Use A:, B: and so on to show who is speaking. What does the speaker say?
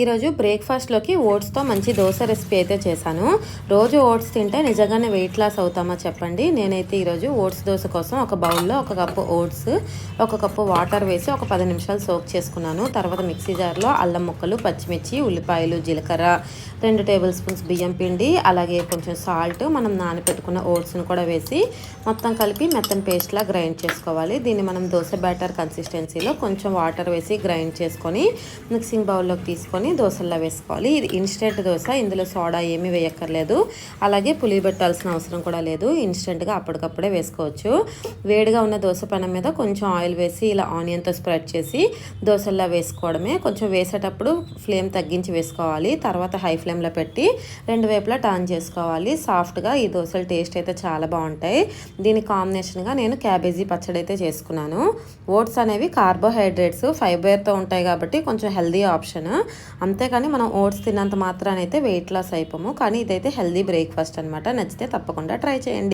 A: ఈరోజు బ్రేక్ఫాస్ట్లోకి ఓట్స్తో మంచి దోశ రెసిపీ అయితే చేశాను. రోజు ఓట్స్ తింటే నిజంగానే వెయిట్ లాస్ అవుతామా చెప్పండి? నేనైతే ఈరోజు ఓట్స్ దోశ కోసం ఒక బౌల్లో ఒక కప్పు ఓట్స్ ఒక కప్పు వాటర్ వేసి ఒక పది నిమిషాలు సోక్ చేసుకున్నాను. తర్వాత మిక్సీ జార్లో అల్లం ముక్కలు పచ్చిమిర్చి ఉల్లిపాయలు జీలకర్ర రెండు టేబుల్ స్పూన్స్ బియ్యం పిండి అలాగే కొంచెం సాల్ట్ మనం నానబెట్టుకున్న ఓట్స్ను కూడా వేసి మొత్తం కలిపి మెత్తని పేస్ట్లా గ్రైండ్ చేసుకోవాలి. దీన్ని మనం దోశ బ్యాటర్ కన్సిస్టెన్సీలో కొంచెం వాటర్ వేసి గ్రైండ్ చేసుకొని మిక్సింగ్ బౌల్లోకి తీసుకొని దోశల్లో వేసుకోవాలి. ఇది ఇన్స్టెంట్ దోశ. ఇందులో సోడా ఏమీ వేయక్కర్లేదు. అలాగే పులి పెట్టాల్సిన అవసరం కూడా లేదు. ఇన్స్టెంట్గా అప్పటికప్పుడే వేసుకోవచ్చు. వేడిగా ఉన్న దోశ పెనం మీద కొంచెం ఆయిల్ వేసి ఇలా ఆనియన్తో స్ప్రెడ్ చేసి దోశల్లో వేసుకోవడమే. కొంచెం వేసేటప్పుడు ఫ్లేమ్ తగ్గించి వేసుకోవాలి. తర్వాత హై ఫ్లేమ్లో పెట్టి రెండు వైపులా టర్న్ చేసుకోవాలి. సాఫ్ట్గా ఈ దోశల టేస్ట్ అయితే చాలా బాగుంటాయి. దీని కాంబినేషన్గా నేను క్యాబేజీ పచ్చడి అయితే చేసుకున్నాను. ఓట్స్ అనేవి కార్బోహైడ్రేట్స్ ఫైబర్తో ఉంటాయి కాబట్టి కొంచెం హెల్దీ ఆప్షన్. అంతేకాని మనం ఓట్స్ తిన్నంత మాత్రానైతే వెయిట్ లాస్ అయిపోము. కానీ ఇదైతే హెల్దీ బ్రేక్ఫాస్ట్ అనమాట నచ్చితే తప్పకుండా ట్రై చేయండి.